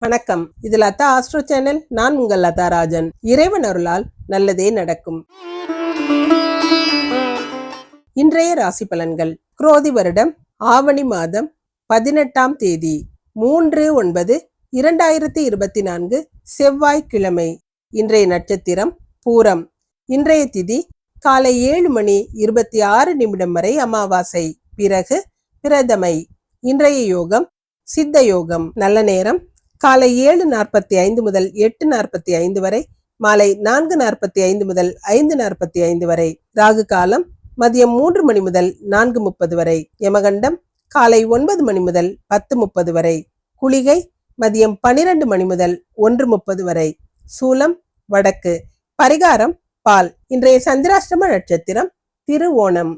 வணக்கம். இது Latha astro channel. நான் உங்கள் லதா ராஜன். இறைவன் அருளால் நல்லதே நடக்கும். இன்றைய ராசி பலன்கள். குரோதி வருடம் ஆவணி மாதம் பதினெட்டாம் தேதி மூன்று ஒன்பது இரண்டாயிரத்தி இருபத்தி நான்கு செவ்வாய்க்கிழமை இன்றைய நட்சத்திரம் பூரம். இன்றைய திதி காலை ஏழு மணி இருபத்தி ஆறு நிமிடம் வரை அமாவாசை. பிறகு பிரதமை. இன்றைய யோகம் சித்த யோகம். நல்ல நேரம் காலை ஏழு நாற்பத்தி ஐந்து முதல் எட்டு நாற்பத்தி ஐந்து வரை மாலை நான்கு நாற்பத்தி ஐந்து முதல் ஐந்து நாற்பத்தி ஐந்து வரை ராகு காலம் மதியம் மூன்று மணி முதல் நான்கு முப்பது வரை யமகண்டம் காலை ஒன்பது மணி முதல் பத்து முப்பது வரை குளிகை மதியம் பனிரெண்டு மணி முதல் ஒன்று முப்பது வரை சூலம் வடக்கு பரிகாரம் பால் இன்றைய சந்திராஷ்டம நட்சத்திரம் திருவோணம்.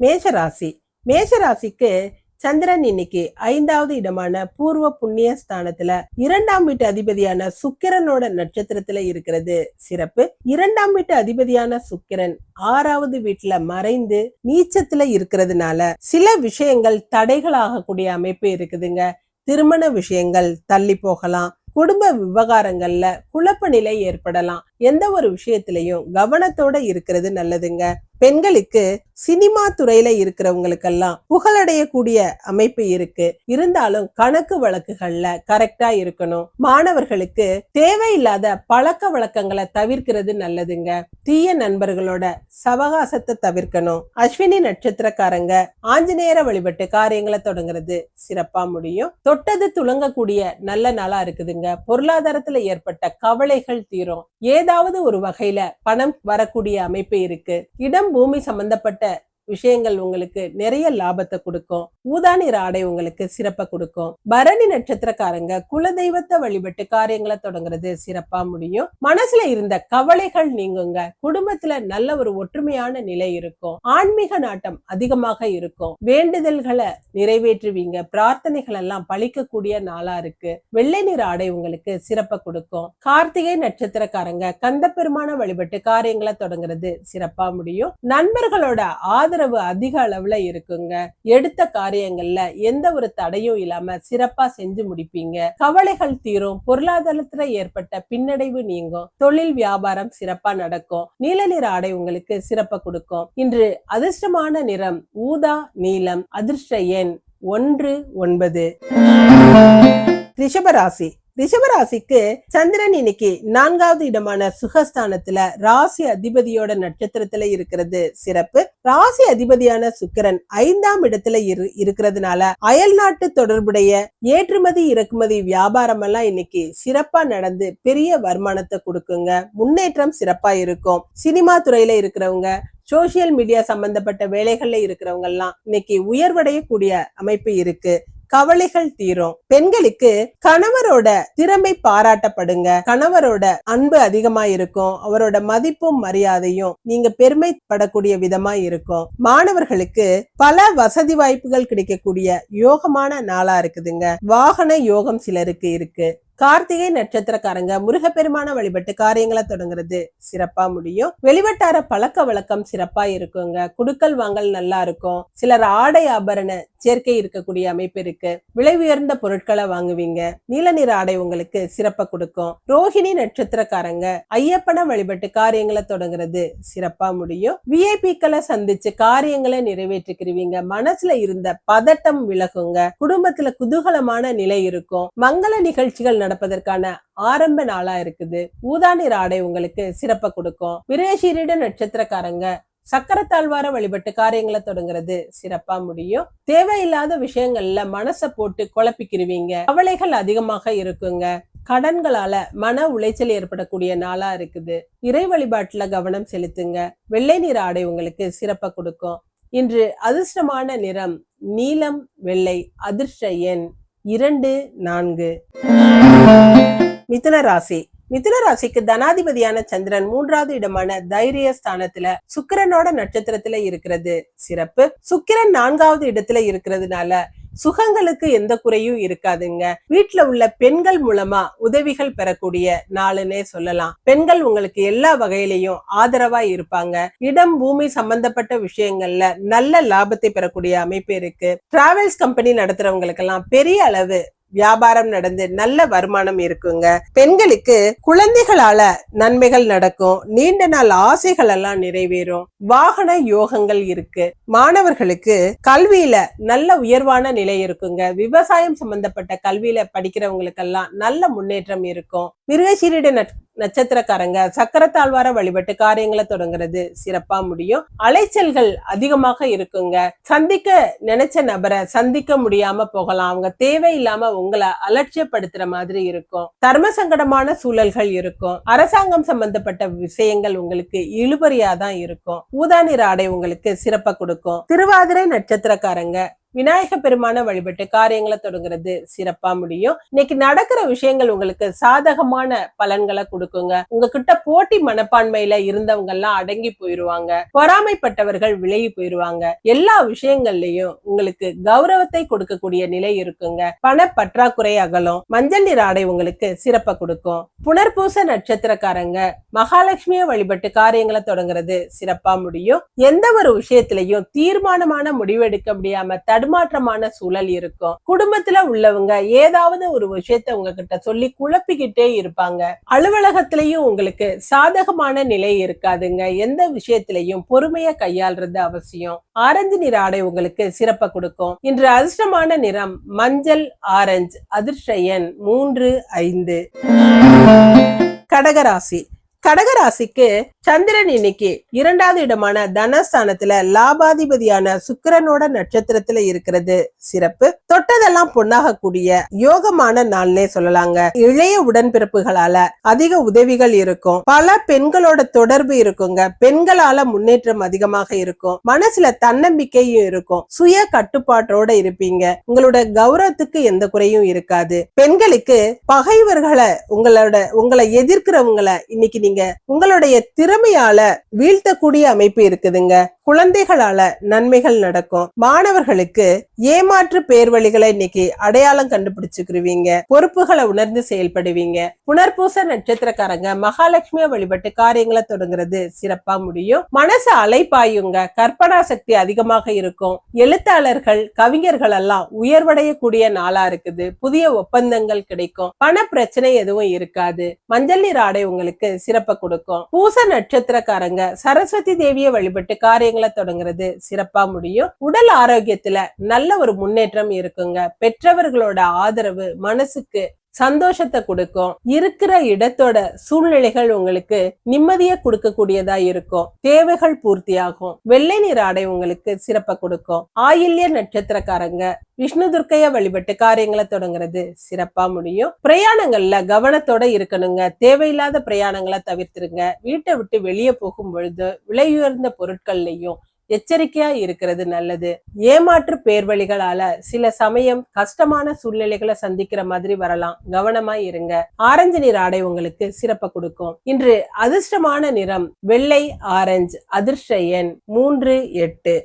மேஷராசி. மேஷராசிக்கு சந்திரன் இன்னைக்கு ஐந்தாவது இடமான பூர்வ புண்ணிய ஸ்தானத்துல இரண்டாம் வீட்டு அதிபதியான சுக்கிரனோட நட்சத்திரத்துல இருக்கிறது. சிறப்பு. இரண்டாம் வீட்டு அதிபதியான சுக்கிரன் ஆறாவது வீட்டுல மறைந்து நீச்சத்துல இருக்கிறதுனால சில விஷயங்கள் தடைகளாகக்கூடிய அமைப்பு இருக்குதுங்க. திருமண விஷயங்கள் தள்ளி போகலாம். குடும்ப விவகாரங்கள்ல குழப்ப நிலை ஏற்படலாம். எந்த ஒரு விஷயத்திலையும் கவனத்தோட இருக்கிறது நல்லதுங்க. பெண்களுக்கு சினிமா துறையில இருக்கிறவங்களுக்கெல்லாம் புகழடையக்கூடிய அமைப்பு இருக்கு. இருந்தாலும் கணக்கு வழக்குகள்ல கரெக்டா இருக்கணும். மாணவர்களுக்கு தேவையில்லாத பழக்க வழக்கங்களை தவிர்க்கிறது நல்லதுங்க. தீய நண்பர்களோட சவகாசத்தை தவிர்க்கணும். அஸ்வினி நட்சத்திரக்காரங்க ஆஞ்சநேயர வழிபட்டு காரியங்களை தொடங்குறது சிறப்பா முடியும். தொட்டது துளங்கக்கூடிய நல்ல நாளா இருக்குதுங்க. பொருளாதாரத்துல ஏற்பட்ட கவலைகள் தீரும். ஏதாவது ஒரு வகையில பணம் வரக்கூடிய அமைப்பு இருக்கு. இடம் பூமி சம்பந்தப்பட்ட விஷயங்கள் உங்களுக்கு நிறைய லாபத்தை கொடுக்கும். ஊதா நிற ஆடை உங்களுக்கு சிறப்பை கொடுக்கும். பரணி நட்சத்திரக்காரங்க குலதெய்வத்தை வழிபட்டு காரியங்களை தொடங்குறது சிறப்பா முடியும். மனசுல இருந்த கவலைகள் நீங்குங்க. குடும்பத்துல நல்ல ஒரு ஒற்றுமையான நிலை இருக்கும். ஆன்மீக நாட்டம் அதிகமாக இருக்கும். வேண்டுதல்களை நிறைவேற்றுவீங்க. பிரார்த்தனைகள் எல்லாம் பழிக்கக்கூடிய நாளா இருக்கு. வெள்ளை நிற ஆடை உங்களுக்கு சிறப்பை கொடுக்கும். கார்த்திகை நட்சத்திரக்காரங்க கந்த பெருமான வழிபட்டு காரியங்களை தொடங்குறது சிறப்பா முடியும். நண்பர்களோட ஆதரவு ஆதரவு அதிக அளவுல இருக்குங்க. எடுத்த காரியங்கள்ல எந்த ஒரு தடையும் இல்லாம சிறப்பா செஞ்சு முடிப்பீங்க. கவலைகள் தீரும் பொருளாதாரத்துல ஏற்பட்ட பின்னடைவு நீங்கும் தொழில் வியாபாரம் சிறப்பா நடக்கும் நீல நிற ஆடை உங்களுக்கு சிறப்பை கொடுக்கும். இன்று அதிர்ஷ்டமான நிறம் ஊதா நீலம் அதிர்ஷ்ட எண் ஒன்று ஒன்பது. ரிஷபராசி. ரிஷபராசிக்கு சந்திரன் இன்னைக்கு நான்காவது இடமான சுகஸ்தானத்துல ராசி அதிபதியோட நட்சத்திரத்துல இருக்கிறது சிறப்பு. ராசி அதிபதியான சுக்கிரன் ஐந்தாம் இடத்துல இரு இருக்கிறதுனால அயல் நாட்டு தொடர்புடைய ஏற்றுமதி இறக்குமதி வியாபாரம் எல்லாம் இன்னைக்கு சிறப்பா நடந்து பெரிய வருமானத்தை கொடுக்குங்க. முன்னேற்றம் சிறப்பா இருக்கும். சினிமா துறையில இருக்கிறவங்க சோசியல் மீடியா சம்பந்தப்பட்ட வேலைகள்ல இருக்கிறவங்க எல்லாம் இன்னைக்கு உயர்வடையக்கூடிய அமைப்பு இருக்கு. கவலைகள் தீரும். பெண்களுக்கு கணவரோட திறமை பாராட்டப்படுங்க. கணவரோட அன்பு அதிகமா இருக்கும். அவரோட மதிப்பும் மரியாதையும் நீங்க பெருமைப்படக்கூடிய விதமா இருக்கும். மாணவர்களுக்கு பல வசதி வாய்ப்புகள் கிடைக்கக்கூடிய யோகமான நாளா இருக்குதுங்க. வாகன யோகம் சிலருக்கு இருக்கு. கார்த்திகை நட்சத்திரக்காரங்க முருகப்பெருமான வழிபட்டு காரியங்களை தொடங்குறது சிறப்பா முடியும். வெளிவட்டார பழக்க வழக்கம் சிறப்பா இருக்குங்க. குடுக்கல் வாங்கல் நல்லா இருக்கும். சிலர் ஆடை ஆபரண சேர்க்கை இருக்கக்கூடிய அமைப்பு இருக்கு. விலை உயர்ந்த பொருட்களை வாங்குவீங்க. நீல நிற ஆடை உங்களுக்கு சிறப்பை கொடுக்கும். ரோஹிணி நட்சத்திரக்காரங்க ஐயப்பனை வழிபட்டு காரியங்களை தொடங்குறது சிறப்பா முடியும். விஐபிக்களை சந்திச்சு காரியங்களை நிறைவேற்றிக்கிறீங்க மனசுல இருந்த பதட்டம் விலகுங்க. குடும்பத்துல குதூகலமான நிலை இருக்கும். மங்கள நிகழ்ச்சிகள் நடப்பதற்கான ஆரம்ப நாளா இருக்குது. ஊதா நிற ஆடை உங்களுக்கு சிறப்பை கொடுக்கும். விரேஷீரிட நட்சத்திரக்காரங்க சக்கரத்தாழ்வார வழிபட்டு காரியங்களை தொடங்குறது சிறப்பா முடியும். தேவையில்லாத விஷயங்கள்ல மனசை போட்டு குழப்பிக்கிருவீங்க. கவலைகள் அதிகமாக இருக்குங்க. கடன்களால மன உளைச்சல் ஏற்படக்கூடிய நாளா இருக்குது. இறை வழிபாட்டுல கவனம் செலுத்துங்க. வெள்ளை நிற ஆடை உங்களுக்கு சிறப்பை கொடுக்கும். இன்று அதிர்ஷ்டமான நிறம் நீலம் வெள்ளை அதிர்ஷ்ட எண். இரண்டு நான்கு. மிதுன ராசி. மிதுன ராசிக்கு தனாதிபதியான சந்திரன் மூன்றாவது இடமான தைரிய ஸ்தானத்துல சுக்கிரனோட நட்சத்திரத்துல இருக்கிறது. சிறப்பு. சுக்கிரன் நான்காவது இடத்துல இருக்கிறதுனால சுகங்களுக்கு எந்த குறையும் இருக்காதுங்க. வீட்டுல உள்ள பெண்கள் மூலமா உதவிகள் பெறக்கூடிய நாளுன்னே சொல்லலாம். பெண்கள் உங்களுக்கு எல்லா வகையிலையும் ஆதரவா இருப்பாங்க. இடம் பூமி சம்பந்தப்பட்ட விஷயங்கள்ல நல்ல லாபத்தை பெறக்கூடிய அமைப்பு இருக்கு. டிராவல்ஸ் கம்பெனி நடத்துறவங்களுக்கெல்லாம் பெரிய அளவு வியாபாரம் நடந்து நல்ல வருமானம் இருக்குங்க. பெண்களுக்கு குழந்தைகளால நன்மைகள் நடக்கும். நீண்ட நாள் ஆசைகள் எல்லாம் நிறைவேறும். வாகன யோகங்கள் இருக்கு. மாணவர்களுக்கு கல்வியில நல்ல உயர்வான நிலை இருக்குங்க. விவசாயம் சம்பந்தப்பட்ட கல்வியில படிக்கிறவங்களுக்கெல்லாம் நல்ல முன்னேற்றம் இருக்கும். மிருகசீரிட நட்- நட்சத்திரக்காரங்க சக்கரத்தாழ்வார வழிபட்டு காரியங்களை தொடங்குறது சிறப்பா முடியும். அலைச்சல்கள் அதிகமாக இருக்குங்க. சந்திக்க நினைச்ச நபரை சந்திக்க முடியாம போகலாம். அவங்க தேவையில்லாம உங்களை அலட்சியப்படுத்துற மாதிரி இருக்கும். தர்ம சங்கடமான சூழல்கள் இருக்கும். அரசாங்கம் சம்பந்தப்பட்ட விஷயங்கள் உங்களுக்கு இழுபறியா தான் இருக்கும். ஊதா நிற ஆடை உங்களுக்கு சிறப்பா கொடுக்கும். திருவாதிரை நட்சத்திரக்காரங்க விநாயக பெருமான வழிபட்டு காரியங்களை தொடங்குறது சிறப்பா முடியும். இன்னைக்கு நடக்கிற விஷயங்கள் உங்களுக்கு சாதகமான பலன்களை கொடுக்குங்க. உங்ககிட்ட போட்டி மனப்பான்மையில இருந்தவங்க எல்லாம் அடங்கி போயிருவாங்க. பொறாமைப்பட்டவர்கள் விலகி போயிருவாங்க. எல்லா விஷயங்கள்லயும் உங்களுக்கு கௌரவத்தை கொடுக்கக்கூடிய நிலை இருக்குங்க. பண பற்றாக்குறை அகலும். மஞ்சள் நிற ஆடை உங்களுக்கு சிறப்பை கொடுக்கும். புனர்பூச நட்சத்திரக்காரங்க மகாலட்சுமியை வழிபட்டு காரியங்களை தொடங்குறது சிறப்பா முடியும். எந்த ஒரு விஷயத்திலையும் தீர்மானமான முடிவெடுக்க முடியாம தடுமாற்றமான சூழல் இருக்கும். குடும்பத்துல உள்ளவங்க ஏதாவது ஒரு விஷயத்த உங்ககிட்ட சொல்லி குழப்பிக்கிட்டே இருப்பாங்க. அலுவலகத்திலையும் உங்களுக்கு சாதகமான நிலை இருக்காதுங்க. எந்த விஷயத்திலையும் பொறுமைய கையாள்றது அவசியம். ஆரஞ்சு நிற ஆடை உங்களுக்கு சிறப்பை கொடுக்கும். இன்று அதிர்ஷ்டமான நிறம் மஞ்சள் ஆரஞ்சு அதிர்ஷ்ட எண் மூன்று ஐந்து. கடகராசி. கடகராசிக்கு சந்திரன் இன்னைக்கு இரண்டாவது இடமான தனஸ்தானத்துல லாபாதிபதியான சுக்கிரனோட நட்சத்திரத்துல இருக்கிறது. சிறப்பு. தொட்டதெல்லாம் பொன்னாகக்கூடிய யோகமான நாள்னே சொல்லலாங்க. இளைய உடன்பிறப்புகளால அதிக உதவிகள் இருக்கும். பல பெண்களோட தொடர்பு இருக்குங்க. பெண்களால முன்னேற்றம் அதிகமாக இருக்கும். மனசுல தன்னம்பிக்கையும் இருக்கும். சுய கட்டுப்பாட்டோட இருப்பீங்க. உங்களோட கௌரவத்துக்கு எந்த குறையும் இருக்காது. பெண்களுக்கு பகைவர்களை உங்களோட உங்களை எதிர்க்கிறவங்களை இன்னைக்கு நீங்க உங்களுடைய திரு திறமையால வீழ்த்தக்கூடிய அமைப்பு இருக்குதுங்க. குழந்தைகளால நன்மைகள் நடக்கும். மாணவர்களுக்கு ஏமாற்று பேர் வழிகளை இன்னைக்கு அடையாளம் கண்டுபிடிச்சுக்கிருவீங்க. பொறுப்புகளை உணர்ந்து செயல்படுவீங்க. புனர்பூச நட்சத்திரக்காரங்க மகாலட்சுமியை வழிபட்டு காரியங்களை தொடங்குறது சிறப்பா முடியும். மனசு அலைப்பாயுங்க. கற்பனா சக்தி அதிகமாக இருக்கும். எழுத்தாளர்கள் கவிஞர்கள் எல்லாம் உயர்வடையக்கூடிய நாளா இருக்குது. புதிய ஒப்பந்தங்கள் கிடைக்கும். பண பிரச்சனை எதுவும் இருக்காது. மஞ்சள் நீர் ஆடை உங்களுக்கு சிறப்பை கொடுக்கும். பூச நட்சத்திரக்காரங்க சரஸ்வதி தேவியை வழிபட்டு காரியங்கள் தொடங்குறது சிறப்பா முடியும். உடல் ஆரோக்கியத்துல நல்ல ஒரு முன்னேற்றம் இருக்குங்க. பெற்றவர்களோட ஆதரவு மனசுக்கு சந்தோஷத்தை கொடுக்கும். இருக்கிற இடத்தோட சூழ்நிலைகள் உங்களுக்கு நிம்மதியை கொடுக்கக்கூடியதா இருக்கும். தேவைகள் பூர்த்தியாகும். வெள்ளை நிற ஆடை உங்களுக்கு சிறப்பை கொடுக்கும். ஆயில்ய நட்சத்திரக்காரங்க விஷ்ணு துர்க்கைய வழிபட்டு காரியங்களை தொடங்குறது சிறப்பா முடியும். பிரயாணங்கள்ல கவனத்தோட இருக்கணுங்க. தேவையில்லாத பிரயாணங்களை தவிர்த்துருங்க. வீட்டை விட்டு வெளியே போகும் பொழுது விலையுயர்ந்த பொருட்கள்லையும் எச்சரிக்கையா இருக்கிறது நல்லது. ஏமாற்று பேர்வழிகளால சில சமயம் கஷ்டமான சூழ்நிலைகளை சந்திக்கிற மாதிரி வரலாம். கவனமா இருங்க. ஆரஞ்சு நிற ஆடை உங்களுக்கு சிறப்பை கொடுக்கும். இன்று அதிர்ஷ்டமான நிறம் வெள்ளை ஆரஞ்சு அதிர்ஷ்ட எண் மூன்று எட்டு.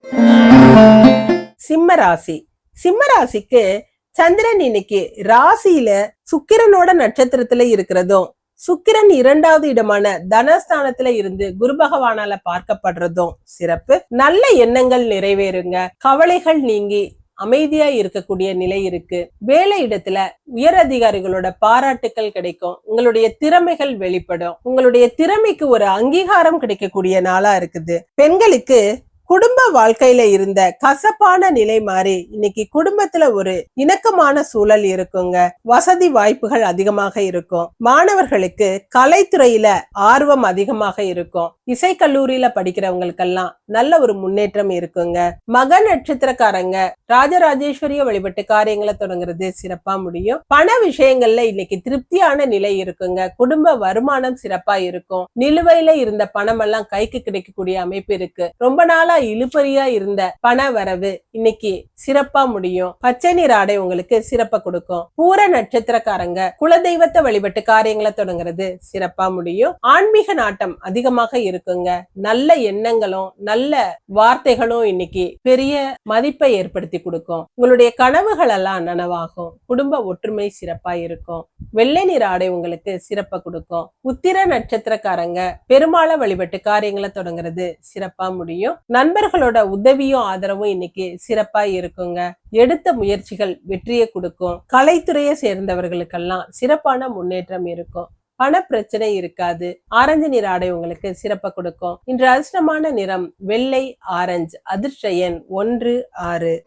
சிம்ம ராசி. சிம்ம ராசிக்கு சந்திரன் இன்னைக்கு ராசியில சுக்கிரனோட நட்சத்திரத்துல இருக்கிறதும் சுக்கிரன் இரண்டாவது இடமான தனஸ்தானத்துல இருந்து குரு பகவானால பார்க்கப்படுறதும் சிறப்பு. நல்ல எண்ணங்கள் நிறைவேறுங்க. கவலைகள் நீங்கி அமைதியா இருக்கக்கூடிய நிலை இருக்கு. வேலை இடத்துல உயர் அதிகாரிகளோட பாராட்டுக்கள் கிடைக்கும். உங்களுடைய திறமைகள் வெளிப்படும். உங்களுடைய திறமைக்கு ஒரு அங்கீகாரம் கிடைக்கக்கூடிய நாளா இருக்குது. பெண்களுக்கு குடும்ப வாழ்க்கையில இருந்த கசப்பான நிலை மாறி இன்னைக்கு குடும்பத்துல ஒரு இணக்கமான சூழல் இருக்குங்க. வசதி வாய்ப்புகள் அதிகமாக இருக்கும். மாணவர்களுக்கு கலைத்துறையில ஆர்வம் அதிகமாக இருக்கும். இசை கல்லூரியில படிக்கிறவங்களுக்கெல்லாம் நல்ல ஒரு முன்னேற்றம் இருக்குங்க. மக நட்சத்திரக்காரங்க ராஜராஜேஸ்வரிய வழிபட்டு காரியங்களை தொடங்குறது சிறப்பா முடியும். பண விஷயங்கள்ல இன்னைக்கு திருப்தியான நிலை இருக்குங்க. குடும்ப வருமானம் சிறப்பா இருக்கும். நிலுவையில இருந்த பணம் எல்லாம் கைக்கு கிடைக்கக்கூடிய அமைப்பு இருக்கு. ரொம்ப நாளா இழுபறியா இருந்த பண வரவு இன்னைக்கு சிறப்பா முடியும். பச்சை நீர் ஆடை உங்களுக்கு சிறப்ப கொடுக்கும். பூர நட்சத்திரக்காரங்க குலதெய்வத்தை வழிபட்டு காரியங்களை தொடங்குறது சிறப்பா முடியும். ஆன்மீக நாட்டம் அதிகமாக இருக்கும் இருக்குங்க. நல்ல எண்ணங்களும் நல்ல வார்த்தைகளும் இன்னைக்கு பெரிய மதிப்பை ஏற்படுத்தி கொடுக்கும். உங்களுடைய கனவுகள் எல்லாம் நனவாகும். குடும்ப ஒற்றுமை சிறப்பா இருக்கும். வெள்ளை நிற ஆடை உங்களுக்கு சிறப்பை கொடுக்கும். உத்திர நட்சத்திரக்காரங்க பெருமாளை வழிபட்டு காரியங்களை தொடங்குறது சிறப்பா முடியும். நண்பர்களோட உதவியும் ஆதரவும் இன்னைக்கு சிறப்பா இருக்குங்க. எடுத்த முயற்சிகள் வெற்றியை கொடுக்கும். கலைத்துறையை சேர்ந்தவர்களுக்கெல்லாம் சிறப்பான முன்னேற்றம் இருக்கும். பண பிரச்சனை இருக்காது. ஆரஞ்சு நிற ஆடை உங்களுக்கு சிறப்பை கொடுக்கும். இன்று அதிர்ஷ்டமான நிறம் வெள்ளை ஆரஞ்சு. அதிர்ஷ்ட எண் ஒன்று ஆறு.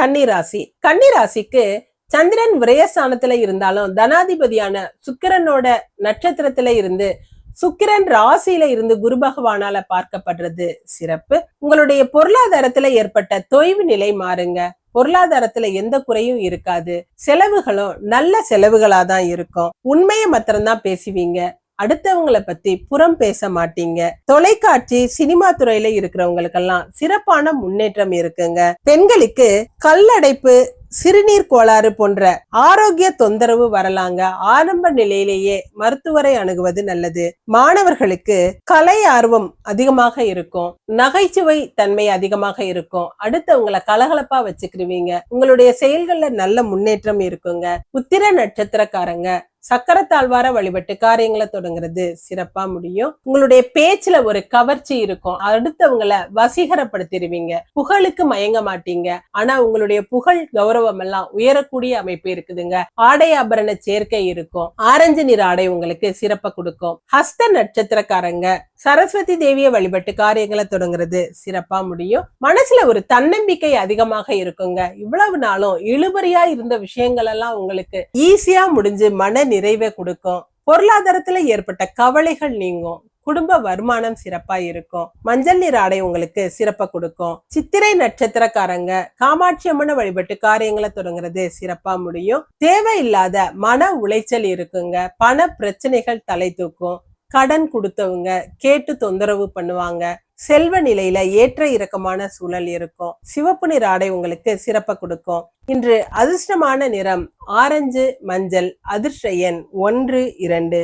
கன்னிராசி. கன்னிராசிக்கு சந்திரன் விரயஸ்தானத்துல இருந்தாலும் தனாதிபதியான சுக்கிரனோட நட்சத்திரத்துல இருந்து சுக்கிரன் ராசியில இருந்து குரு பகவானால பார்க்கப்படுறது சிறப்பு. உங்களுடைய பொருளாதாரத்துல ஏற்பட்ட தொய்வு நிலை மாறுங்க. பொருளாதாரத்துல எந்த குறையும் இருக்காது. செலவுகளும் நல்ல செலவுகளா தான் இருக்கும். உண்மையை மாத்திரம்தான் பேசுவீங்க. அடுத்தவங்கள பத்தி புறம் பேச மாட்டீங்க. தொலைக்காட்சி சினிமா துறையில இருக்கிறவங்களுக்கெல்லாம் சிறப்பான முன்னேற்றம் இருக்குங்க. பெண்களுக்கு கல்லடைப்பு சிறுநீர் கோளாறு போன்ற ஆரோக்கிய தொந்தரவு வரலாங்க ஆரம்ப நிலையிலேயே மருத்துவரை அணுகுவது நல்லது. மாணவர்களுக்கு கலை ஆர்வம் அதிகமாக இருக்கும். நகைச்சுவை தன்மை அதிகமாக இருக்கும். அடுத்தவங்களை கலகலப்பா வச்சுக்கிருவீங்க. உங்களுடைய செயல்கள்ல நல்ல முன்னேற்றம் இருக்குங்க. உத்திர நட்சத்திரக்காரங்க சக்கரத்தாழ்வார வழிபட்டு காரியங்களை தொடங்குறது சிறப்பா முடியும். உங்களுடைய பேச்சுல ஒரு கவர்ச்சி இருக்கும். அடுத்தவங்களை வசீகரப்படுத்திடுவீங்க. புகழுக்கு மயங்க மாட்டீங்க. ஆனா உங்களுடைய புகழ் கௌரவம் எல்லாம் உயரக்கூடிய அமைப்பு இருக்குதுங்க. ஆடை ஆபரண சேர்க்கை இருக்கும். ஆரஞ்சு நிற ஆடை உங்களுக்கு சிறப்பை கொடுக்கும். ஹஸ்த நட்சத்திரக்காரங்க சரஸ்வதி தேவியை வழிபட்டு காரியங்களை தொடங்குறது சிறப்பா முடியும். மனசுல ஒரு தன்னம்பிக்கை அதிகமாக இருக்குங்க. இவ்வளவு நாளும் இழுபறியா இருந்த விஷயங்கள் எல்லாம் உங்களுக்கு ஈஸியா முடிஞ்சு மன நிறைவை கொடுக்கும். பொருளாதாரத்துல ஏற்பட்ட கவலைகள் நீங்கும். குடும்ப வருமானம் சிறப்பா இருக்கும். மஞ்சள் நீர் ஆடை உங்களுக்கு சிறப்பை கொடுக்கும். சித்திரை நட்சத்திரக்காரங்க காமாட்சி அம்மனை வழிபட்டு காரியங்களை தொடங்குறது சிறப்பா முடியும். தேவையில்லாத மன உளைச்சல் இருக்குங்க. பண பிரச்சனைகள் தலை தூக்கும். கடன் கொடுத்தவங்க கேட்டு தொந்தரவு பண்ணுவாங்க. செல்வ நிலையில ஏற்ற இறக்கமான சூழல் இருக்கும். சிவப்பு நிற ஆடை உங்களுக்கு சிறப்பை கொடுக்கும். இன்று அதிர்ஷ்டமான நிறம் ஆரஞ்சு மஞ்சள் அதிர்ஷ்ட எண் ஒன்று இரண்டு.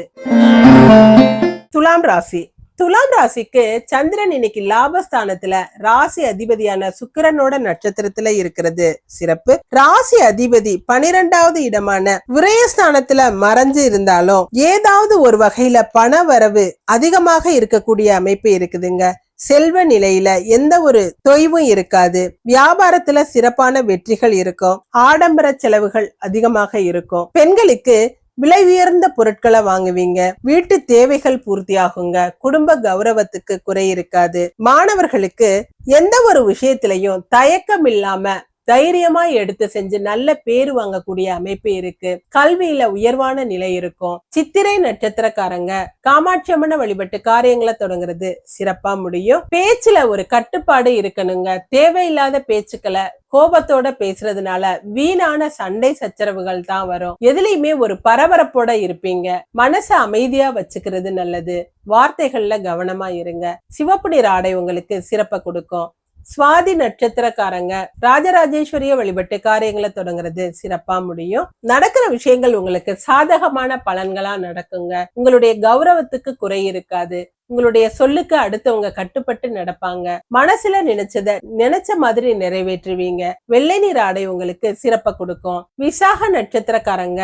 துலாம் ராசி. துலாம் ராசிக்கு சந்திரன் இன்னைக்கு லாபஸ்தானத்துல. ராசி அதிபதியான சுக்கிரனோட நட்சத்திரத்துல இருக்கிறது. சிறப்பு. ராசி அதிபதி பனிரெண்டாவது இடமான விரயஸ்தானத்துல மறைஞ்சு இருந்தாலும் ஏதாவது ஒரு வகையில பண வரவு அதிகமாக இருக்கக்கூடிய அமைப்பு இருக்குதுங்க. செல்வ நிலையில எந்த ஒரு தொய்வும் இருக்காது. வியாபாரத்துல சிறப்பான வெற்றிகள் இருக்கும். ஆடம்பர செலவுகள் அதிகமாக இருக்கும். பெண்களுக்கு விலை உயர்ந்த பொருட்களை வாங்குவீங்க. வீட்டு தேவைகள் பூர்த்தியாகுங்க. குடும்ப கௌரவத்துக்கு குறை இருக்காது மாணவர்களுக்கு எந்த ஒரு விஷயத்திலையும் தயக்கம் இல்லாம தைரியமா எடுத்து செஞ்சு நல்ல பேர் வாங்கக்கூடிய அமைப்பு இருக்கு. கல்வியில உயர்வான நிலை இருக்கும். சித்திரை நட்சத்திரக்காரங்க காமாட்சி அம்மனை வழிபட்டு காரியங்களை தொடங்குறது சிறப்பா முடியும். பேச்சுல ஒரு கட்டுப்பாடு இருக்கணுங்க. தேவையில்லாத பேச்சுக்களை கோபத்தோட பேசுறதுனால வீணான சண்டை சச்சரவுகள் தான் வரும். எதுலயுமே ஒரு பரபரப்போட இருப்பீங்க. மனச அமைதியா வச்சுக்கிறது நல்லது. வார்த்தைகள்ல கவனமா இருங்க. சிவப்பு நிற ஆடை உங்களுக்கு சிறப்பை கொடுக்கும். சுவாதி நட்சத்திரக்காரங்க ராஜராஜேஸ்வரிய வழிபட்டு காரியங்களை தொடங்குறது சிறப்பா முடியும். நடக்கிற விஷயங்கள் உங்களுக்கு சாதகமான பலன்களா நடக்குங்க. உங்களுடைய கௌரவத்துக்கு குறை இருக்காது. உங்களுடைய சொல்லுக்கு அடுத்தவங்க கட்டுப்பட்டு நடப்பாங்க. மனசுல நினைச்சத நினைச்ச மாதிரி நிறைவேற்றுவீங்க. வெள்ளை நீர் ஆடை உங்களுக்கு சிறப்பை கொடுக்கும். விசாக நட்சத்திரக்காரங்க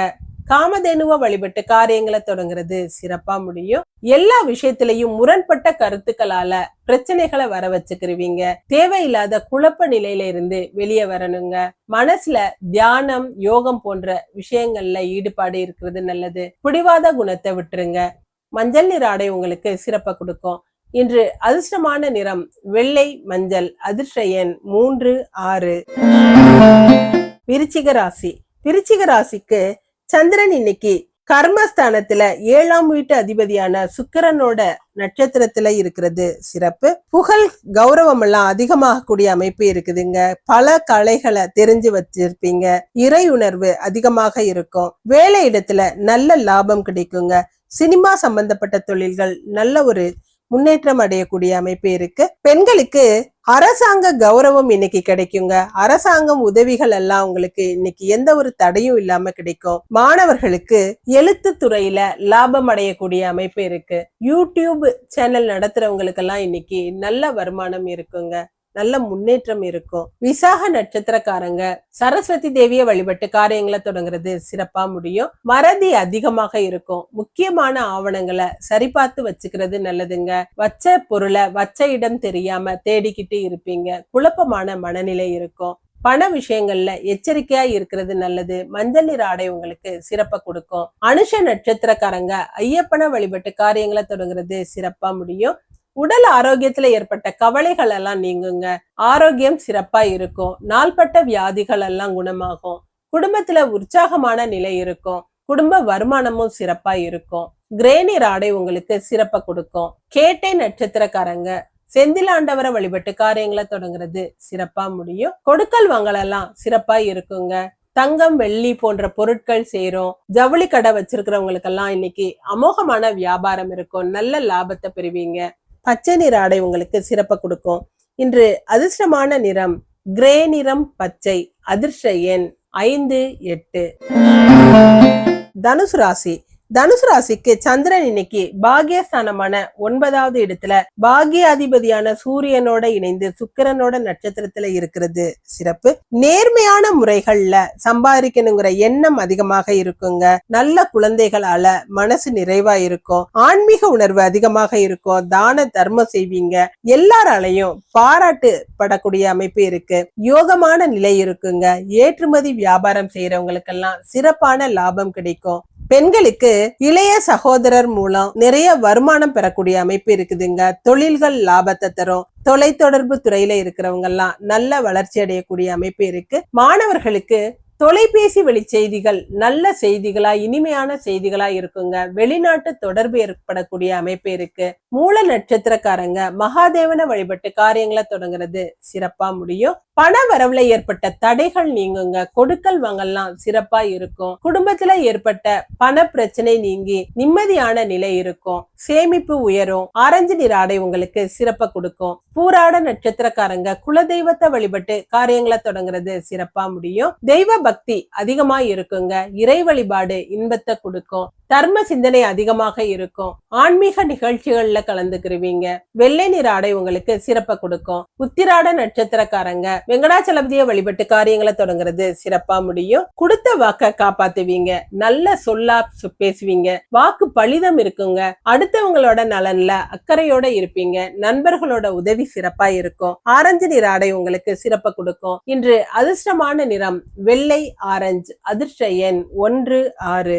காமதேனுவை வழிபட்டு காரியங்களை தொடங்குறது சிறப்பா முடியும். எல்லா விஷயத்திலையும் முரண்பட்ட கருத்துக்களால பிரச்சனைகளை வர வச்சுக்கிருவீங்க. தேவையில்லாத குழப்ப நிலையில இருந்து வெளியே வரணுங்க. மனசுல தியானம் யோகம் போன்ற விஷயங்கள்ல ஈடுபாடு இருக்கிறது நல்லது. பிடிவாத குணத்தை விட்டுருங்க. மஞ்சள் நிற ஆடை உங்களுக்கு சிறப்பை கொடுக்கும். இன்று அதிர்ஷ்டமான நிறம் வெள்ளை மஞ்சள் அதிர்ஷ்ட எண் மூன்று ஆறு. விருச்சிக ராசி. விருச்சிக ராசிக்கு சந்திரன் இன்னைக்கு கர்மஸ்தானத்துல ஏழாம் வீட்டு அதிபதியான சுக்கிரனோட நட்சத்திரத்துல இருக்கிறது சிறப்பு. புகழ் கௌரவம் எல்லாம் அதிகமாகக்கூடிய அமைப்பு இருக்குதுங்க. பல கலைகளை தெரிஞ்சு வச்சிருப்பீங்க. இறை உணர்வு அதிகமாக இருக்கும். வேலை இடத்துல நல்ல லாபம் கிடைக்குங்க. சினிமா சம்பந்தப்பட்ட தொழில்கள் நல்ல ஒரு முன்னேற்றம் அடையக்கூடிய அமைப்பு இருக்கு. பெண்களுக்கு அரசாங்க கௌரவம் இன்னைக்கு கிடைக்குங்க. அரசாங்கம் உதவிகள் எல்லாம் உங்களுக்கு இன்னைக்கு எந்த ஒரு தடையும் இல்லாம கிடைக்கும். மாணவர்களுக்கு எழுத்து துறையில லாபம் அடையக்கூடிய அமைப்பு இருக்கு. யூடியூப் சேனல் நடத்துறவங்களுக்கெல்லாம் இன்னைக்கு நல்ல வருமானம் இருக்குங்க. நல்ல முன்னேற்றம் இருக்கும். விசாக நட்சத்திரக்காரங்க சரஸ்வதி தேவியை வழிபட்டு காரியங்களை தொடங்குறது சிறப்பா முடியும். மறதி அதிகமாக இருக்கும். முக்கியமான ஆவணங்களை சரிபார்த்து வச்சுக்கிறது நல்லதுங்க. வச்ச பொருளை வச்ச இடம் தெரியாம தேடிக்கிட்டு இருப்பீங்க. குழப்பமான மனநிலை இருக்கும். பண விஷயங்கள்ல எச்சரிக்கையா இருக்கிறது நல்லது. மஞ்சள் நிற ஆடை உங்களுக்கு சிறப்பை கொடுக்கும். அனுஷ நட்சத்திரக்காரங்க ஐயப்பனை வழிபட்டு காரியங்களை தொடங்குறது சிறப்பா முடியும். உடல் ஆரோக்கியத்துல ஏற்பட்ட கவலைகள் எல்லாம் நீங்குங்க. ஆரோக்கியம் சிறப்பா இருக்கும். நாள்பட்ட வியாதிகள் எல்லாம் குணமாகும். குடும்பத்துல உற்சாகமான நிலை இருக்கும். குடும்ப வருமானமும் சிறப்பா இருக்கும். கிரேனிர் ஆடை உங்களுக்கு சிறப்பை கொடுக்கும். கேட்டை நட்சத்திரக்காரங்க செந்திலாண்டவரை வழிபட்டு காரியங்களை தொடங்குறது சிறப்பா முடியும். கொடுக்கல் வாங்கலெல்லாம் சிறப்பா இருக்குங்க. தங்கம் வெள்ளி போன்ற பொருட்கள் சேரும். ஜவுளி கடை வச்சிருக்கிறவங்களுக்கெல்லாம் இன்னைக்கு அமோகமான வியாபாரம் இருக்கும். நல்ல லாபத்தை பெறுவீங்க. பச்சை நிற ஆடை உங்களுக்கு சிறப்பை கொடுக்கும். இன்று அதிர்ஷ்டமான நிறம் கிரே நிறம் பச்சை அதிர்ஷ்ட எண் ஐந்து எட்டு. தனுசு ராசி தனுசு ராசிக்கு சந்திரன் இன்னைக்கு பாகியஸ்தானமான ஒன்பதாவது இடத்துல பாகியாதிபதியான சூரியனோட இணைந்து சுக்கிரனோட நட்சத்திரத்துல இருக்கிறது. சிறப்பு. நேர்மையான முறைகள்ல சம்பாதிக்கணுங்கிற எண்ணம் அதிகமாக இருக்குங்க. நல்ல குழந்தைகளால மனசு நிறைவா இருக்கும். ஆன்மீக உணர்வு அதிகமாக இருக்கும். தான தர்மம் செய்வீங்க. எல்லாராலையும் பாராட்டு படக்கூடிய அமைப்பு இருக்கு. யோகமான நிலை இருக்குங்க. ஏற்றுமதி வியாபாரம் செய்யறவங்களுக்கெல்லாம் சிறப்பான லாபம் கிடைக்கும். பெண்களுக்கு இளைய சகோதரர் மூலம் நிறைய வருமானம் பெறக்கூடிய அமைப்பு இருக்குதுங்க. தொழில்கள் லாபத்தை தரும். தொலைத்தொடர்பு துறையில இருக்கிறவங்க எல்லாம் நல்ல வளர்ச்சி அடையக்கூடிய அமைப்பு இருக்கு. மாணவர்களுக்கு தொலைபேசி வழி செய்திகள் நல்ல செய்திகளா இனிமையான செய்திகளா இருக்குங்க. வெளிநாட்டு தொடர்பு ஏற்படக்கூடிய அமைப்பு இருக்கு. மூல நட்சத்திரக்காரங்க மகாதேவனை வழிபட்டு காரியங்களை தொடங்குறது சிறப்பா முடியும். பண வரவுல ஏற்பட்ட தடைகள் நீங்குங்க. கொடுக்கல் வாங்கல்லாம் சிறப்பா இருக்கும். குடும்பத்துல ஏற்பட்ட பண பிரச்சனை நீங்கி நிம்மதியான நிலை இருக்கும். சேமிப்பு உயரும். ஆரஞ்சு நிற ஆடை உங்களுக்கு சிறப்பா கொடுக்கும். பூராட நட்சத்திரக்காரங்க குலதெய்வத்தை வழிபட்டு காரியங்களை தொடங்குறது சிறப்பா முடியும். தெய்வ பக்தி அதிகமா இருக்குங்க. இறை வழிபாடு இன்பத்தை கொடுக்கும். தர்ம சிந்தனை அதிகமாக இருக்கும். ஆன்மீக நிகழ்ச்சிகள்ல கலந்துக்கிருவீங்க. வெள்ளை நிற ஆடை உங்களுக்கு சிறப்பை கொடுக்கும். உத்திராட நட்சத்திரக்காரங்க வெங்கடாச்சலபதியை வழிபட்டு காரியங்களை தொடங்குறது சிறப்பா முடியும். கொடுத்த வாக்க காப்பாத்துவீங்க. நல்ல சொல்லா பேசுவீங்க. வாக்கு பலிதம் இருக்குங்க. அடுத்தவங்களோட நலன்ல அக்கறையோட இருப்பீங்க. நண்பர்களோட உதவி சிறப்பா இருக்கும். ஆரஞ்சு நிற ஆடை உங்களுக்கு சிறப்பை கொடுக்கும். இன்று அதிர்ஷ்டமான நிறம் வெள்ளை ஆரஞ்சு அதிர்ஷ்ட எண் ஒன்று ஆறு.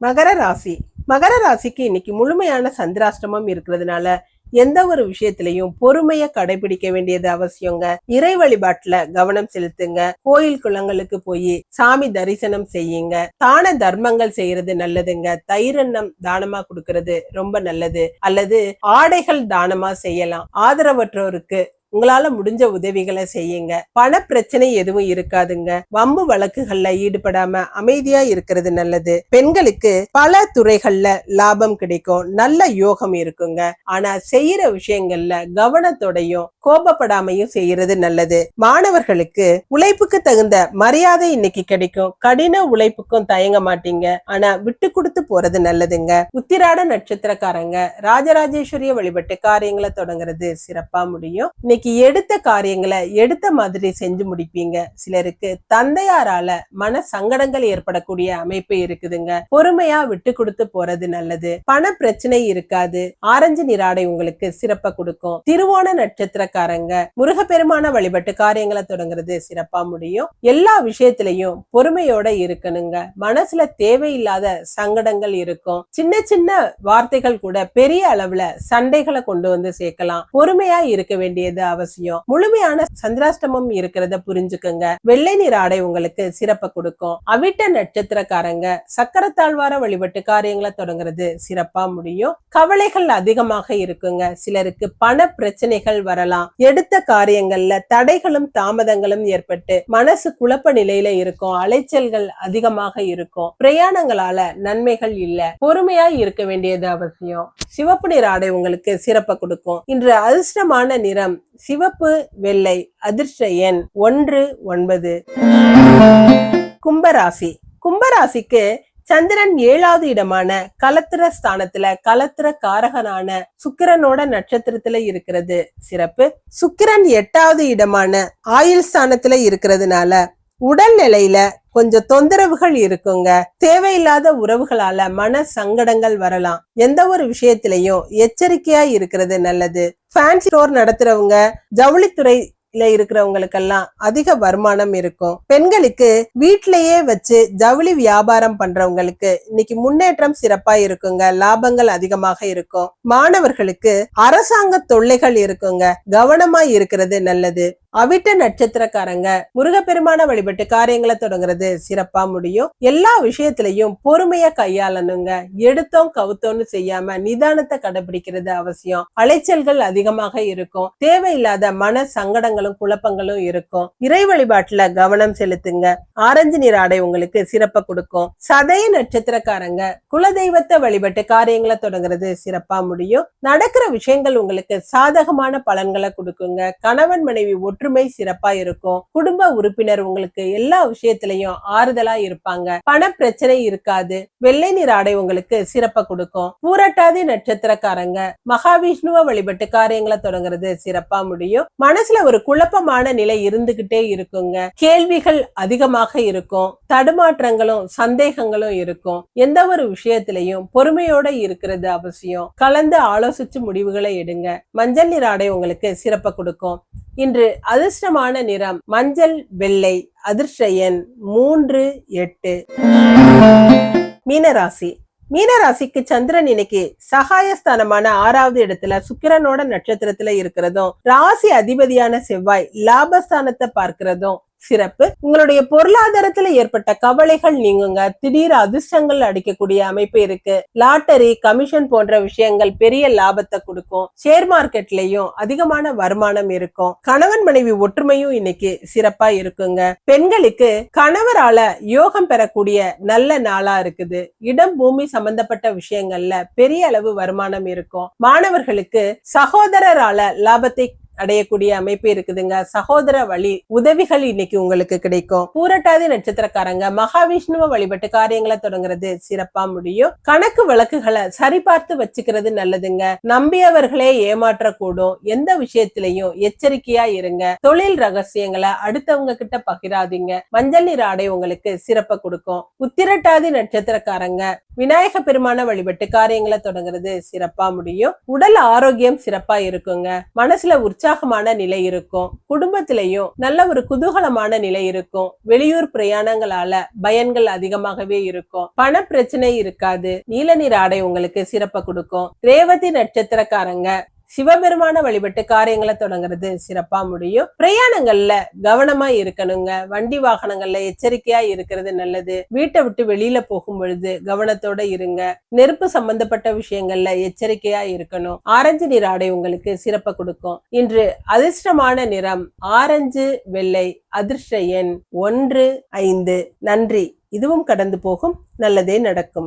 மகர ராசி. மகர ராசிக்கு இன்னைக்கு முழுமையான சந்திராஷ்டமம் இருக்கிறதுனால எந்த ஒரு விஷயத்திலையும் பொறுமைய கடைபிடிக்க வேண்டியது அவசியங்க. இறை வழிபாட்டுல கவனம் செலுத்துங்க. கோயில் குளங்களுக்கு போய் சாமி தரிசனம் செய்யுங்க. தான தர்மங்கள் செய்யறது நல்லதுங்க. தயிரெண்ணம் தானமா கொடுக்கறது ரொம்ப நல்லது. அல்லது ஆடைகள் தானமா செய்யலாம். ஆதரவற்றோருக்கு உங்களால முடிஞ்ச உதவிகளை செய்யுங்க. பண பிரச்சனை எதுவும் இருக்காதுங்க. வம்பு வழக்குகள்ல ஈடுபடாம அமைதியா இருக்கிறது நல்லது. பெண்களுக்கு பல துறைகள்ல லாபம் கிடைக்கும். நல்ல யோகம் இருக்குங்க. ஆனா செய்யற விஷயங்கள்ல கவனத்தோடையும் கோபப்படாமையும் செய்யறது நல்லது. மாணவர்களுக்கு உழைப்புக்கு தகுந்த மரியாதை இன்னைக்கு கிடைக்கும். கடின உழைப்புக்கும் தயங்க மாட்டீங்க. ஆனா விட்டு கொடுத்து போறது நல்லதுங்க. உத்திராட நட்சத்திரக்காரங்க ராஜராஜேஸ்வரிய வழிபட்டு காரியங்களை தொடங்குறது சிறப்பா முடியும். இன்னைக்கு எடுத்த காரியங்களை எடுத்த மாதிரி செஞ்சு முடிப்பீங்க. சிலருக்கு தந்தையாரால மன சங்கடங்கள் ஏற்படக்கூடிய அமைப்பு இருக்குதுங்க. பொறுமையா விட்டு கொடுத்து போறது நல்லது. பண பிரச்சனை இருக்காது. ஆரஞ்சு நீராடை உங்களுக்கு சிறப்பை கொடுக்கும். திருவோண நட்சத்திரக்காரங்க முருகப்பெருமான வழிபட்டு காரியங்களை தொடங்குறது சிறப்பா முடியும். எல்லா விஷயத்திலையும் பொறுமையோட இருக்கணுங்க. மனசுல தேவையில்லாத சங்கடங்கள் இருக்கும். சின்ன சின்ன வார்த்தைகள் கூட பெரிய அளவுல சண்டைகளை கொண்டு வந்து சேர்க்கலாம். பொறுமையா இருக்க வேண்டியது அவசியம். முழுமையான சந்திராஷ்டமம் இருக்கிறத புரிஞ்சுக்கோங்க. வெள்ளை நீர் ஆடை உங்களுக்கு சிறப்பை கொடுக்கும். அவிட்ட நட்சத்திரக்காரங்க சக்கரத்தாழ்வார வழிபட்டு காரியங்களை தொடங்குறது சிறப்பா முடியும். கவலைகள் அதிகமாக இருக்குங்க. சிலருக்கு பண பிரச்சனைகள் வரலாம். எடுத்த காரியங்கள்ல தடைகளும் தாமதங்களும் ஏற்பட்டு மனசு குழப்ப நிலையில இருக்கும். அலைச்சல்கள் அதிகமாக இருக்கும். பிரயாணங்களால நன்மைகள் இல்ல. பொறுமையா இருக்க வேண்டியது அவசியம். சிவப்பு நிற ஆடை உங்களுக்கு சிறப்பை கொடுக்கும். இன்று அதிர்ஷ்டமான நிறம் சிவப்பு வெள்ளை அதிர்ஷ்ட எண் ஒன்று ஒன்பது. கும்பராசி. கும்பராசிக்கு சந்திரன் ஏழாவது இடமான கலத்திர ஸ்தானத்துல கலத்திர காரகனான சுக்கிரனோட நட்சத்திரத்துல இருக்கிறது. சிறப்பு. சுக்கிரன் எட்டாவது இடமான ஆயுள் ஸ்தானத்துல இருக்கிறதுனால உடல் நிலையில கொஞ்சம் தொந்தரவுகள் இருக்குங்க. தேவையில்லாத உறவுகளால மன சங்கடங்கள் வரலாம். எந்த ஒரு விஷயத்திலையும் எச்சரிக்கையா இருக்கிறது நல்லது. ஃபேன்சி ஸ்டோர் நடத்துறவங்க ஜவுளித்துறை ல இருக்கிறவங்களுக்கெல்லாம் அதிக வருமானம் இருக்கும். பெண்களுக்கு வீட்டிலேயே வச்சு ஜவுளி வியாபாரம் பண்றவங்களுக்கு இன்னைக்கு முன்னேற்றம் சிறப்பா இருக்குங்க. லாபங்கள் அதிகமாக இருக்கும். மாணவர்களுக்கு அரசாங்க தொல்லைகள் இருக்குங்க. கவனமா இருக்கிறது நல்லது. அவிட்ட நட்சத்திரக்காரங்க முருகப்பெருமான வழிபட்டு காரியங்களை தொடங்குறது சிறப்பா முடியும். எல்லா விஷயத்திலையும் பொறுமையா கையாளணுங்க. எடுத்தோம் கவுத்தோம்னு செய்யாம நிதானத்தை கடைபிடிக்கிறது அவசியம். அலைச்சல்கள் அதிகமாக இருக்கும். தேவையில்லாத மன சங்கடங்களும் குழப்பங்களும் இருக்கும். இறை வழிபாட்டுல கவனம் செலுத்துங்க. ஆரஞ்சு நிற ஆடை உங்களுக்கு சிறப்பை கொடுக்கும். சதய நட்சத்திரக்காரங்க குலதெய்வத்தை வழிபட்டு காரியங்களை தொடங்குறது சிறப்பா முடியும். நடக்கிற விஷயங்கள் உங்களுக்கு சாதகமான பலன்களை கொடுக்குங்க. கணவன் மனைவி ஒற்றுமை சிறப்பா இருக்கும். குடும்ப உறுப்பினர் உங்களுக்கு எல்லா விஷயத்திலையும் ஆறுதலா இருப்பாங்க. பண பிரச்சனை இருக்காது. வெள்ளை நிற ஆடை உங்களுக்கு சிறப்பை கொடுக்கும். பூரட்டாதி நட்சத்திரக்காரங்க மகாவிஷ்ணுவை வழிபட்டு காரியங்களை தொடங்குறது சிறப்பா முடியும். மனசுல ஒரு குழப்பமான நிலை இருந்துகிட்டே இருக்குங்க. கேள்விகள் அதிகமாக இருக்கும். தடுமாற்றங்களும் சந்தேகங்களும் இருக்கும். எந்த ஒரு விஷயத்திலையும் பொறுமையோட இருக்கிறது அவசியம். கலந்து ஆலோசிச்சு முடிவுகளை எடுங்க. மஞ்சள் நீர் ஆடை உங்களுக்கு சிறப்ப கொடுக்கும். இன்று அதிர்ஷ்டமான நிறம் மஞ்சள் வெள்ளை அதிர்ஷ்ட மூன்று எட்டு. மீனராசி. மீனராசிக்கு சந்திரன் இன்னைக்கு சகாயஸ்தானமான ஆறாவது இடத்துல சுக்கிரனோட நட்சத்திரத்துல இருக்கிறதும் ராசி அதிபதியான செவ்வாய் லாபஸ்தானத்தை பார்க்கிறதும் சிறப்பு. உங்களுடைய பொருளாதாரத்துல ஏற்பட்ட கவலைகள் நீங்குங்க. திடீர் அதிர்ஷ்டங்கள் அடிக்கக்கூடிய அமைப்பு இருக்கு. லாட்டரி கமிஷன் போன்ற விஷயங்கள் பெரிய லாபத்தை கொடுக்கும். ஷேர் மார்க்கெட்லயும் அதிகமான வருமானம் இருக்கும். கணவன் மனைவி ஒற்றுமையும் இன்னைக்கு சிறப்பா இருக்குங்க. பெண்களுக்கு கணவரால யோகம் பெறக்கூடிய நல்ல நாளா இருக்குது. இடம் பூமி சம்பந்தப்பட்ட விஷயங்கள்ல பெரிய அளவு வருமானம் இருக்கும். மாணவர்களுக்கு சகோதரரால லாபத்தை அடையக்கூடிய அமைப்பு இருக்குதுங்க. சகோதர வழி உதவிகள் இன்னைக்கு உங்களுக்கு கிடைக்கும். பூரட்டாதி நட்சத்திரக்காரங்க மகாவிஷ்ணுவை வழிபட்டு காரியங்களை தொடங்குறது சிறப்பா முடியும். கணக்கு வழக்குகளை சரிபார்த்து வச்சுக்கிறது நல்லதுங்க. நம்பியவர்களே ஏமாற்றக்கூடும். எந்த விஷயத்திலையும் எச்சரிக்கையா இருங்க. தொழில் ரகசியங்களை அடுத்தவங்க கிட்ட பகிராதீங்க. மஞ்சள் நீர் ஆடை உங்களுக்கு சிறப்பை கொடுக்கும். உத்திரட்டாதி நட்சத்திரக்காரங்க விநாயக பெருமான வழிபட்டு காரியங்களை தொடங்குறது சிறப்பா முடியும். உடல் ஆரோக்கியம் சிறப்பா இருக்குங்க. மனசுல உற்சாகமான நிலை இருக்கும். குடும்பத்திலையும் நல்ல ஒரு குதூகலமான நிலை இருக்கும். வெளியூர் பிரயாணங்களால பயன்கள் அதிகமாகவே இருக்கும். பண பிரச்சனை இருக்காது. நீல நீர் ஆடை உங்களுக்கு சிறப்பை கொடுக்கும். ரேவதி நட்சத்திரக்காரங்க சிவபெருமான வழிபட்டு காரியங்களை தொடங்குறது சிறப்பா முடியும். பிரயாணங்கள்ல கவனமா இருக்கணுங்க. வண்டி வாகனங்கள்ல எச்சரிக்கையா இருக்கிறது நல்லது. வீட்டை விட்டு வெளியில போகும் பொழுது கவனத்தோட இருங்க. நெருப்பு சம்பந்தப்பட்ட விஷயங்கள்ல எச்சரிக்கையா இருக்கணும். ஆரஞ்சு நிற ஆடை உங்களுக்கு சிறப்பை கொடுக்கும். இன்று அதிர்ஷ்டமான நிறம் ஆரஞ்சு வெள்ளை அதிர்ஷ்ட எண் ஒன்று ஐந்து. நன்றி. இதுவும் கடந்து போகும். நல்லதே நடக்கும்.